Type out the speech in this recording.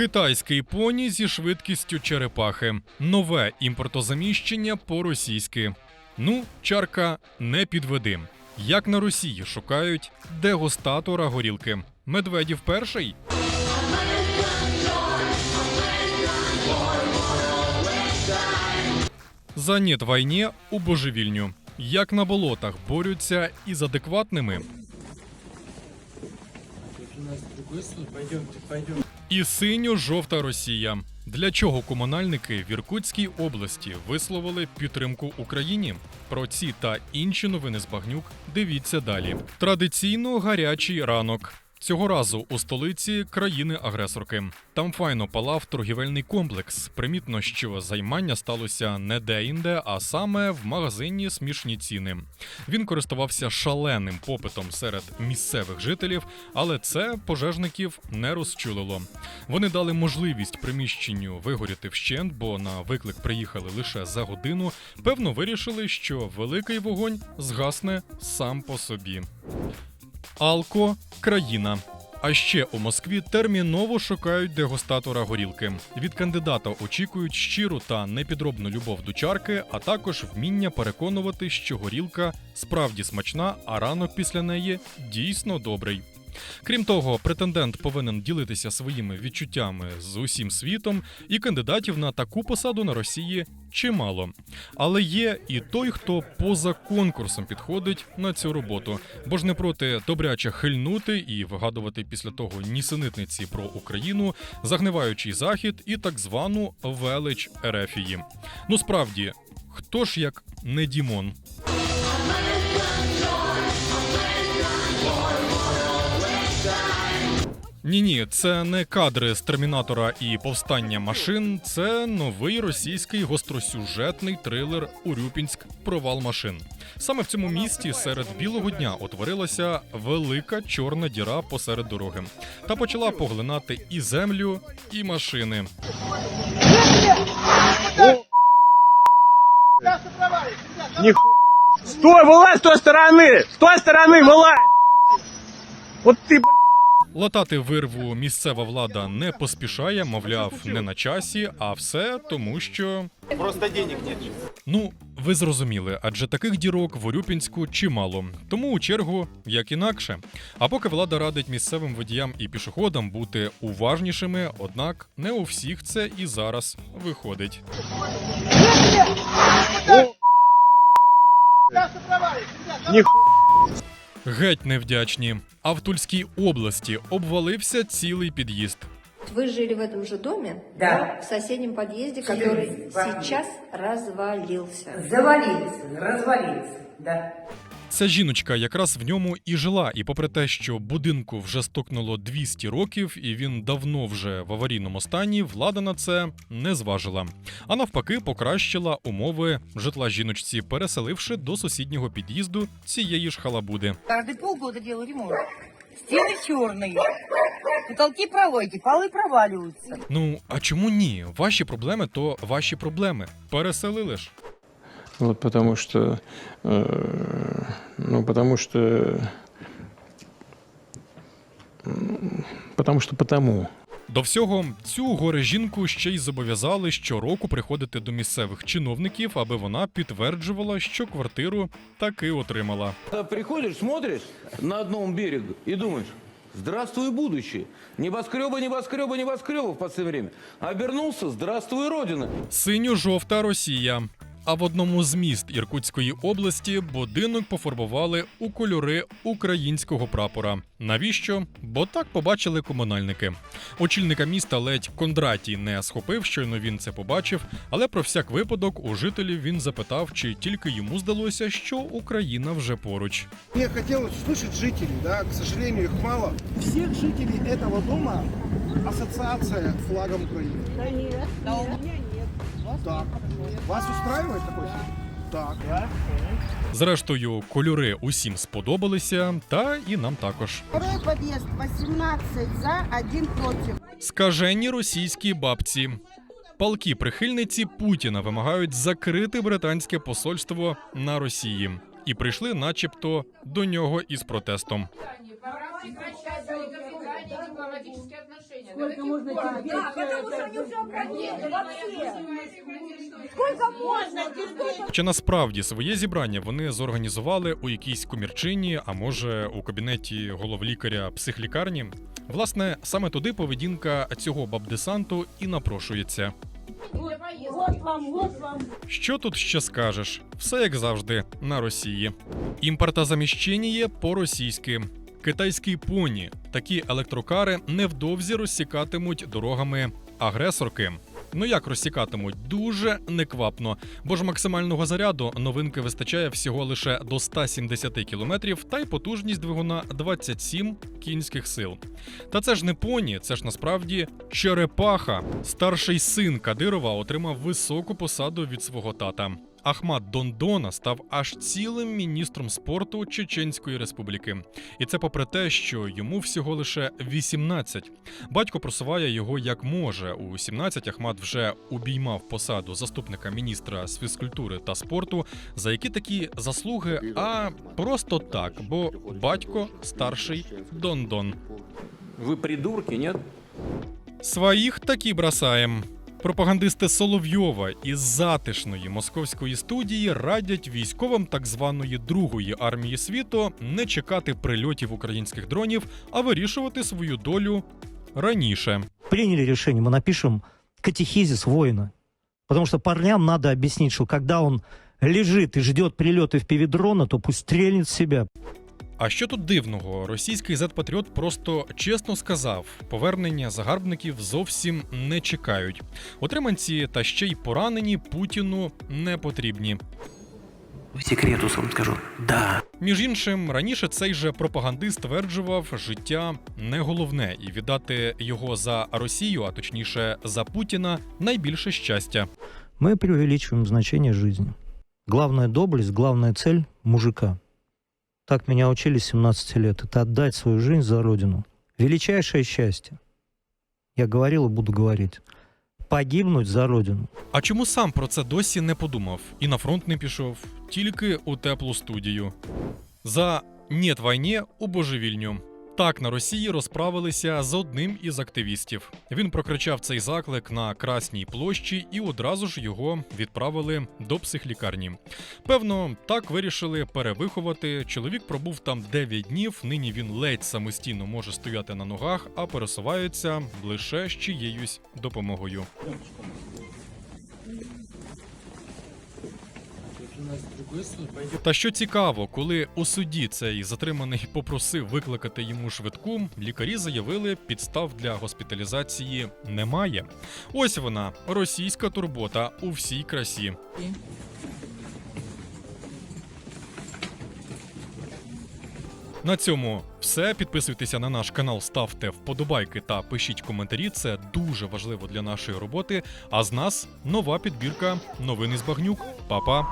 Китайський поні зі швидкістю черепахи. Нове імпортозаміщення по-російськи. Ну, чарка, не підведи. Як на Росії шукають дегустатора горілки. Медведів перший. За «Нєт війні у божевільню. Як на болотах борються із адекватними. І синьо-жовта Росія. Для чого комунальники в Іркутській області висловили підтримку Україні? Про ці та інші новини з багнюк дивіться далі. Традиційно гарячий ранок. Цього разу у столиці країни-агресорки. Там файно палав торгівельний комплекс. Примітно, що займання сталося не де-інде, а саме в магазині смішні ціни. Він користувався шаленим попитом серед місцевих жителів, але це пожежників не розчулило. Вони дали можливість приміщенню вигоріти вщент, бо на виклик приїхали лише за годину. Певно, вирішили, що великий вогонь згасне сам по собі. Алко країна. А ще у Москві терміново шукають дегустатора горілки. Від кандидата очікують щиру та непідробну любов до чарки, а також вміння переконувати, що горілка справді смачна, а ранок після неї дійсно добрий. Крім того, претендент повинен ділитися своїми відчуттями з усім світом, і кандидатів на таку посаду на Росії чимало. Але є і той, хто поза конкурсом підходить на цю роботу, бо ж не проти добряче хильнути і вигадувати після того нісенитниці про Україну, загниваючий захід і так звану велич Ерефії. Ну справді, хто ж як не Дімон? Ні, ні, це не кадри з термінатора і повстання машин. Це новий російський гостросюжетний трилер Урюпінськ Провал машин. Саме в цьому місті серед білого дня утворилася велика чорна діра посеред дороги та почала поглинати і землю, і машини. Стой, вылазь с той стороны! С той стороны вылазь! Вот ты, блядь! Латати вирву місцева влада не поспішає, мовляв, не на часі, а все тому, що Просто денег нет. Ну, ви зрозуміли, адже таких дірок в Урюпінську чимало. Тому у чергу як інакше. А поки влада радить місцевим водіям і пішоходам бути уважнішими, однак не у всіх це і зараз виходить. Ни Геть невдячні. А в Тульській області обвалився цілий під'їзд. Вы жили в этом же доме? Да. В соседнем подъезде, Жили который в подъезде. сейчас развалился. Завалился, развалился, да. Ця жіночка якраз в ньому і жила, і попри те, що будинку вже стукнуло 200 років, і він давно вже в аварійному стані, влада на це не зважила. А навпаки, покращила умови житла жіночці, переселивши до сусіднього під'їзду цієї ж халабуди. Каждые полгода делаю ремонт. Стены черные, потолки проводите, полы проваливаются. Ну а чому ні? Ваші проблеми то ваші проблеми. Переселили ж. Вот потому что, э, ну потому что, потому что потому. До всього цю горе жінку ще й зобов'язали щороку приходити до місцевих чиновників, аби вона підтверджувала, що квартиру таки отримала. Когда приходишь, смотришь на одном берегу и думаешь, здравствуй, будущее. Небоскреба, небоскреба, небоскреба в время. Обернулся, здравствуй, Родина. Синьо-жовта Росія. А в одному з міст Іркутської області будинок пофарбували у кольори українського прапора. Навіщо? Бо так побачили комунальники. Очільника міста ледь Кондратій не схопив, щойно він це побачив, але про всяк випадок у жителів він запитав, чи тільки йому здалося, що Україна вже поруч. Мне хотелось услышать жителей, да, к сожалению, их мало. Всех жителей этого дома ассоциация с флагом Украины. Да у меня нет. так. Вас устраивает такой? Так. Зрештою, кольори усім сподобалися, та і нам також. Второй подъезд 18 за, один против. Скажені російські бабці. Палки прихильниці Путіна вимагають закрити британське посольство на Росії і прийшли, начебто, до нього із протестом. Пора прекращать Сколько можно терпеть? Да, потому что они уже опрокинули вообще. Сколько можно терпеть? Чи насправді своє зібрання вони зорганізували у якійсь комірчині, а може у кабінеті головлікаря психлікарні? Власне, саме туди поведінка цього бабдесанту і напрошується. Вот вам, вот вам. Що тут ще скажеш? Все як завжди на Росії. Імпортозаміщення по-російськи. Китайські поні. Такі електрокари невдовзі розсікатимуть дорогами агресорки. Ну як розсікатимуть? Дуже неквапно, бо ж максимального заряду новинки вистачає всього лише до 170 км, та й потужність двигуна 27 кінських сил. Та це ж не поні, це ж насправді черепаха. Старший син Кадирова отримав високу посаду від свого тата. Ахмад Дондона став аж цілим міністром спорту Чеченської республіки. І це попри те, що йому всього лише 18. Батько просуває його як може. У 17 Ахмад вже обіймав посаду заступника міністра з фізкультури та спорту. За які такі заслуги? А просто так, бо батько старший Дондон. Вы придурки, нет? Своїх таки бросаєм. Пропагандисти Соловйова із затишної московської студії радять військовим так званої Другої армії світу не чекати прильотів українських дронів, а вирішувати свою долю раніше. приняли решение, мы напишем катехизис воина. Потому что парням надо объяснить, что когда он лежит и ждет прилеты в пивидрона, то пусть стрельнет в себя. А що тут дивного? Російський зет-патріот просто чесно сказав: повернення загарбників зовсім не чекають. Отриманці та ще й поранені Путіну не потрібні. По секрету вам скажу. Да. Між іншим, раніше цей же пропагандист стверджував, життя не головне, і віддати його за Росію, а точніше за Путіна, найбільше щастя. Мы преувеличиваем значение жизни. Главная доблесть, главная цель мужика. Так меня учили 17 лет. Это отдать свою жизнь за родину. Величайшее счастье. Я говорил и буду говорить. Погибнуть за родину. А чому сам про це досі не подумав і на фронт не пішов, тільки у теплу студію. За «Нет війні» у божевільню. Так на Росії розправилися з одним із активістів. Він прокричав цей заклик на Красній площі і одразу ж його відправили до психлікарні. Певно, так вирішили перевиховати. Чоловік пробув там 9 днів. Нині він ледь самостійно може стояти на ногах, а пересувається лише з чиєюсь допомогою. Та що цікаво, коли у суді цей затриманий попросив викликати йому швидку, лікарі заявили, підстав для госпіталізації немає. Ось вона, російська турбота у всій красі. На цьому все. Підписуйтеся на наш канал, ставте вподобайки та пишіть коментарі. Це дуже важливо для нашої роботи. А з нас нова підбірка новини з багнюк. Па-па!